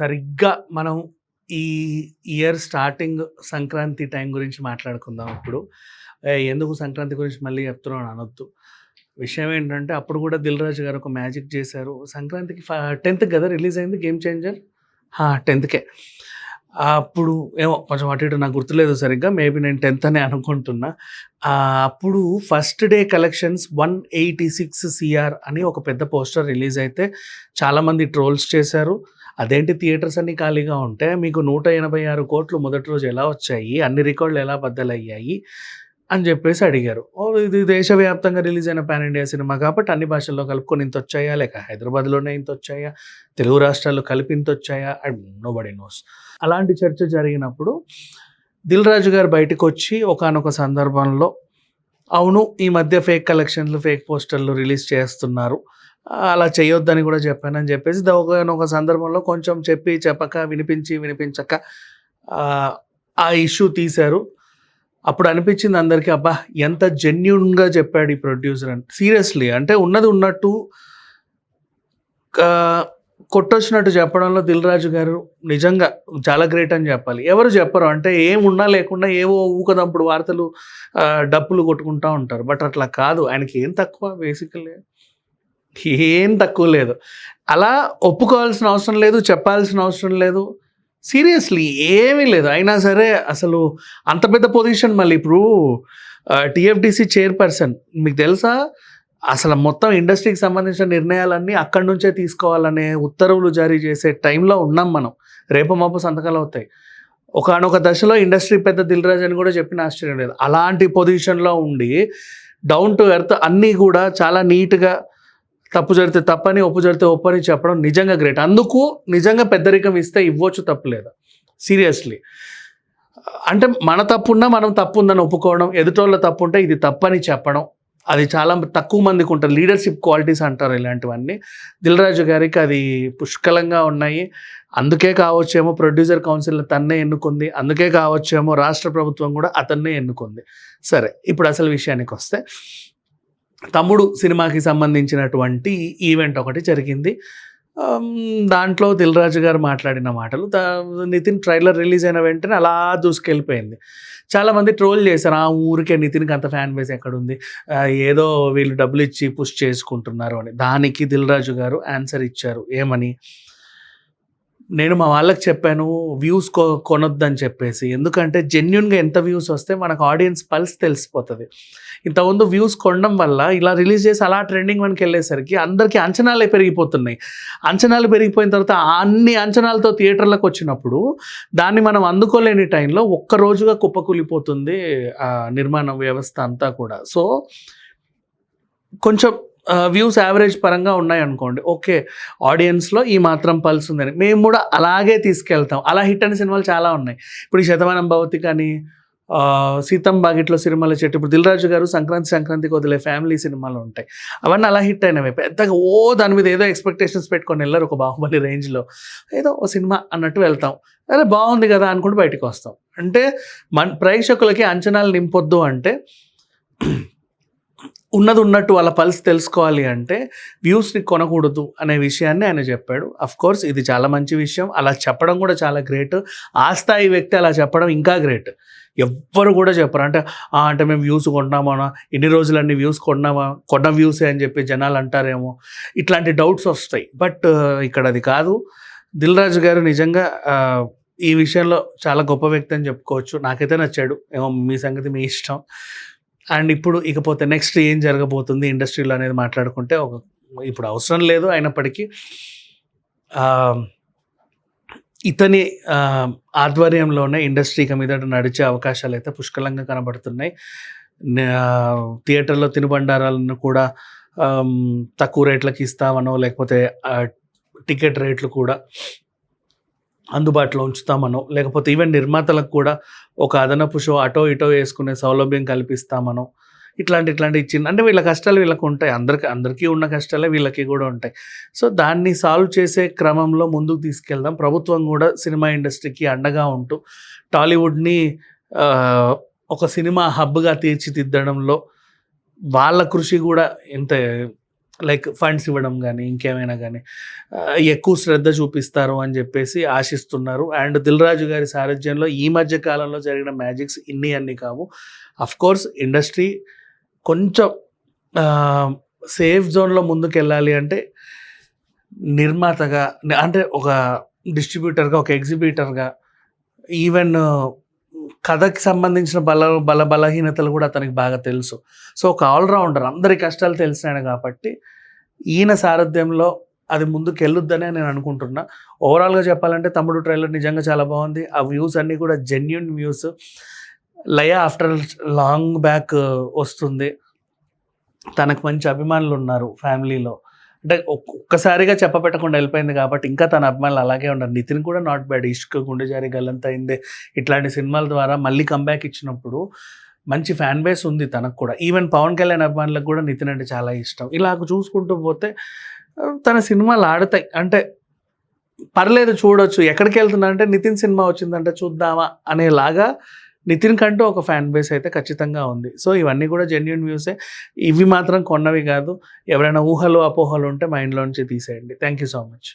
సరిగ్గా మనం ఈ ఇయర్ స్టార్టింగ్ సంక్రాంతి టైం గురించి మాట్లాడుకుందాం ఇప్పుడు. ఎందుకు సంక్రాంతి గురించి మళ్ళీ చెప్తున్నాను అనొద్దు. విషయం ఏంటంటే అప్పుడు కూడా దిల్ రాజు గారు ఒక మ్యాజిక్ చేశారు. సంక్రాంతికి టెన్త్ కదా రిలీజ్ అయింది గేమ్ చేంజర్? టెన్త్కే. అప్పుడు ఏమో కొంచెం అటు ఇటు నాకు గుర్తులేదు సరిగ్గా. మేబీ నేను టెన్త్ అనే అనుకుంటున్నా. అప్పుడు first day collections one eighty six CR అని ఒక పెద్ద పోస్టర్ రిలీజ్ అయితే చాలామంది ట్రోల్స్ చేశారు. అదేంటి థియేటర్స్ అన్ని ఖాళీగా ఉంటే మీకు నూట ఎనభై ఆరు కోట్లు మొదటి రోజు ఎలా వచ్చాయి? అన్ని రికార్డులు ఎలా బద్దలయ్యాయి? అని చెప్పేసి అడిగారు. ఓ ఇది దేశవ్యాప్తంగా రిలీజ్ అయిన పాన్ ఇండియా సినిమా కాబట్టి అన్ని భాషల్లో కలుపుకొని ఇంత వచ్చాయా? లేక హైదరాబాద్లోనే ఇంత వచ్చాయా? తెలుగు రాష్ట్రాల్లో కలిపి ఇంత వచ్చాయా? And nobody knows. అలాంటి చర్చ జరిగినప్పుడు దిల్ రాజు గారు బయటకు వచ్చి ఒకానొక సందర్భంలో అవును ఈ మధ్య ఫేక్ కలెక్షన్లు ఫేక్ పోస్టర్లు రిలీజ్ చేస్తున్నారు. అలా చేయొద్దని కూడా చెప్పానని చెప్పేసి ఒక సందర్భంలో కొంచెం చెప్పి చెప్పక వినిపించి వినిపించక ఆ, ఇష్యూ తీశారు. అప్పుడు అనిపించింది అందరికీ అబ్బా ఎంత జెన్యున్గా చెప్పాడు ఈ ప్రొడ్యూసర్ అని. సీరియస్లీ అంటే ఉన్నది ఉన్నట్టు కొట్టొచ్చినట్టు చెప్పడంలో దిల్ రాజు గారు నిజంగా చాలా గ్రేట్ అని చెప్పాలి. ఎవరు చెప్పరు అంటే ఏం ఉన్నా లేకుండా ఏవో ఊకదంపుడు వార్తలు డప్పులు కొట్టుకుంటూ ఉంటారు. బట్ అట్లా కాదు ఆయనకి ఏం తక్కువ బేసికలీ ఏం తక్కువ లేదు. అలా ఒప్పుకోవాల్సిన అవసరం లేదు చెప్పాల్సిన అవసరం లేదు. సీరియస్లీ ఏమీ లేదు. అయినా సరే అసలు అంత పెద్ద పొజిషన్ మళ్ళీ ఇప్పుడు టిఎఫ్డిసి చైర్పర్సన్. మీకు తెలుసా? అసలు మొత్తం ఇండస్ట్రీకి సంబంధించిన నిర్ణయాలన్నీ అక్కడి నుంచే తీసుకోవాలనే ఉత్తర్వులు జారీ చేసే టైంలో ఉన్నాం మనం. రేపు మాపు సంతకాలు అవుతాయి. ఒకనొక దశలో ఇండస్ట్రీ పెద్ద దిల్రాజ్ అని కూడా చెప్పిన ఆశ్చర్యం లేదు. అలాంటి పొజిషన్లో ఉండి డౌన్ టు ఎర్త్ అన్నీ కూడా చాలా నీట్గా తప్పు జరిగితే తప్పని ఒప్పు జరిగితే ఒప్పని చెప్పడం నిజంగా గ్రేట్ అందుకు నిజంగా పెద్దరికం ఇస్తే ఇవ్వచ్చు తప్పులేదు సీరియస్లీ అంటే మన తప్పున్నా మనం తప్పు ఉందని ఒప్పుకోవడం ఎదుటోళ్ళ తప్పు ఉంటే ఇది తప్పని చెప్పడం అది చాలా తక్కువ మందికి ఉంటారు లీడర్షిప్ క్వాలిటీస్ అంటారు ఇలాంటివన్నీ. దిల్రాజు గారికి అది పుష్కలంగా ఉన్నాయి. అందుకే కావచ్చేమో ప్రొడ్యూసర్ కౌన్సిల్ తన్నే ఎన్నుకుంది. అందుకే కావచ్చేమో రాష్ట్ర ప్రభుత్వం కూడా అతన్నే ఎన్నుకుంది. సరే ఇప్పుడు అసలు విషయానికి వస్తే తమ్ముడు సినిమాకి సంబంధించినటువంటి ఈవెంట్ ఒకటి జరిగింది. దాంట్లో దిల్రాజు గారు మాట్లాడిన మాటలు నితిన్ ట్రైలర్ రిలీజ్ అయిన వెంటనే అలా దూసుకెళ్ళిపోయింది. చాలామంది ట్రోల్ చేశారు ఆ ఊరికే నితిన్కి అంత ఫ్యాన్ బేస్ ఎక్కడుంది? ఏదో వీళ్ళు డబ్బులు ఇచ్చి పుష్ చేసుకుంటున్నారు అని. దానికి దిల్రాజు గారు ఆన్సర్ ఇచ్చారు ఏమని? నేను మా వాళ్ళకి చెప్పాను వ్యూస్ కొ కొనొద్దని చెప్పేసి. ఎందుకంటే జెన్యున్గా ఎంత వ్యూస్ వస్తే మనకు ఆడియన్స్ పల్స్ తెలిసిపోతుంది. ఇంతకుముందు వ్యూస్ కొనడం వల్ల ఇలా రిలీజ్ చేసి అలా ట్రెండింగ్ వన్కి వెళ్ళేసరికి అందరికీ అంచనాలే పెరిగిపోతున్నాయి. అంచనాలు పెరిగిపోయిన తర్వాత అన్ని అంచనాలతో థియేటర్లకు వచ్చినప్పుడు దాన్ని మనం అందుకోలేని టైంలో ఒక్క రోజుగా కుప్పకూలిపోతుంది నిర్మాణ వ్యవస్థ అంతా కూడా. సో కొంచెం వ్యూస్ యావరేజ్ పరంగా ఉన్నాయి అనుకోండి ఓకే ఆడియన్స్లో ఈ మాత్రం పల్స్ ఉందని. మేము కూడా అలాగే తీసుకెళ్తాం. అలా హిట్ అనే సినిమాలు చాలా ఉన్నాయి. ఇప్పుడు ఈ శతమానం భవతి కానీ సీతం బాగిట్లో సినిమాలు చెట్టు ఇప్పుడు దిల్రాజు గారు సంక్రాంతి సంక్రాంతికి వదిలే ఫ్యామిలీ సినిమాలు ఉంటాయి. అవన్నీ అలా హిట్ అయినవి. పెద్దగా ఓ దాని మీద ఏదో ఎక్స్పెక్టేషన్స్ పెట్టుకొని వెళ్ళరు ఒక బాహుబలి రేంజ్లో ఏదో ఓ సినిమా అన్నట్టు వెళ్తాం. అదే బాగుంది కదా అనుకుంటూ బయటకు వస్తాం. అంటే మన ప్రేక్షకులకి అంచనాలు నింపొద్దు అంటే ఉన్నది ఉన్నట్టు వాళ్ళ పల్స్ తెలుసుకోవాలి అంటే వ్యూస్ని కొనకూడదు అనే విషయాన్ని ఆయన చెప్పాడు. అఫ్ కోర్స్ ఇది చాలా మంచి విషయం. అలా చెప్పడం కూడా చాలా గ్రేట్ ఆ స్థాయి వ్యక్తి అలా చెప్పడం ఇంకా గ్రేట్ ఎవ్వరు కూడా చెప్పరు. అంటే అంటే మేము వ్యూస్ కొన్నామా? ఇన్ని రోజులన్నీ వ్యూస్ కొన్నామా? కొన్న వ్యూసే అని చెప్పి జనాలు అంటారేమో. ఇట్లాంటి డౌట్స్ వస్తాయి. బట్ uh, ఇక్కడ అది కాదు. దిల్ రాజు గారు నిజంగా uh, ఈ విషయంలో చాలా గొప్ప వ్యక్తి అని చెప్పుకోవచ్చు. నాకైతే నచ్చాడు. ఏమో మీ సంగతి మీ ఇష్టం. అండ్ ఇప్పుడు ఇకపోతే నెక్స్ట్ ఏం జరగబోతుంది ఇండస్ట్రీలో అనేది మాట్లాడుకుంటే ఒక ఇప్పుడు అవసరం లేదు అయినప్పటికీ ఇతని ఆధ్వర్యంలోనే ఇండస్ట్రీకి మీద నడిచే అవకాశాలు అయితే పుష్కలంగా కనబడుతున్నాయి. థియేటర్లో తినుబండారాలను కూడా తక్కువ రేట్లకి ఇస్తామనో లేకపోతే టికెట్ రేట్లు కూడా అందుబాటులో ఉంచుతామనో లేకపోతే ఈవెన్ నిర్మాతలకు కూడా ఒక అదనపు షో అటో ఇటో వేసుకునే సౌలభ్యం కల్పిస్తామనో ఇట్లాంటి ఇట్లాంటి ఇచ్చింది. అంటే వీళ్ళ కష్టాలు వీళ్ళకి ఉంటాయి. అందరికి అందరికీ ఉన్న కష్టాలే వీళ్ళకి కూడా ఉంటాయి. సో దాన్ని సాల్వ్ చేసే క్రమంలో ముందుకు తీసుకెళ్దాం. ప్రభుత్వం కూడా సినిమా ఇండస్ట్రీకి అండగా ఉంటూ టాలీవుడ్ని ఒక సినిమా హబ్గా తీర్చిదిద్దడంలో వాళ్ళ కృషి కూడా ఎంత లైక్ ఫండ్స్ ఇవ్వడం కానీ ఇంకేమైనా కానీ ఎక్కువ శ్రద్ధ చూపిస్తారు అని చెప్పేసి ఆశిస్తున్నారు. అండ్ దిల్ రాజు గారి సారథ్యంలో ఈ మధ్య కాలంలో జరిగిన మ్యాజిక్స్ ఇన్ని అన్ని కావు. అఫ్ కోర్స్ ఇండస్ట్రీ కొంచెం సేఫ్ జోన్లో ముందుకు వెళ్ళాలి అంటే నిర్మాతగా అంటే ఒక డిస్ట్రిబ్యూటర్గా ఒక ఎగ్జిబ్యూటర్గా ఈవెన్ కథకి సంబంధించిన బల బల బలహీనతలు కూడా అతనికి బాగా తెలుసు. సో ఒక ఆల్రౌండర్ అందరి కష్టాలు తెలిసినాడు కాబట్టి ఈయన సారథ్యంలో అది ముందుకు వెళ్ళొద్దనే నేను అనుకుంటున్నా. ఓవరాల్గా చెప్పాలంటే తమ్ముడు ట్రైలర్ నిజంగా చాలా బాగుంది. ఆ వ్యూస్ అన్నీ కూడా genuine views Laya after long back వస్తుంది. తనకు మంచి అభిమానులు ఉన్నారు ఫ్యామిలీలో. అంటే ఒక్కసారిగా చెప్పపెట్టకుండా వెళ్ళిపోయింది కాబట్టి ఇంకా తన అభిమానులు అలాగే ఉన్నారు. నితిన్ కూడా నాట్ బ్యాడ్ ఇష్క గుండె జారి గల్లంత అయిందే ఇట్లాంటి సినిమాల ద్వారా మళ్ళీ కంబ్యాక్ ఇచ్చినప్పుడు మంచి ఫ్యాన్ బేస్ ఉంది తనకు కూడా. ఈవెన్ పవన్ కళ్యాణ్ అభిమానులకు కూడా నితిన్ అంటే చాలా ఇష్టం. ఇలా చూసుకుంటూ పోతే తన సినిమాలు ఆడతాయి. అంటే పర్లేదు చూడొచ్చు. ఎక్కడికి వెళ్తున్నా అంటే నితిన్ సినిమా వచ్చిందంటే చూద్దామా అనేలాగా నితిన్ కంటూ ఒక ఫ్యాన్ బేస్ అయితే ఖచ్చితంగా ఉంది. సో ఇవన్నీ కూడా జెన్యున్ వ్యూసే ఇవి మాత్రం కొన్నవి కాదు. ఎవరైనా ఊహలు అపోహలు ఉంటే మైండ్లోంచి తీసేయండి. Thank you so much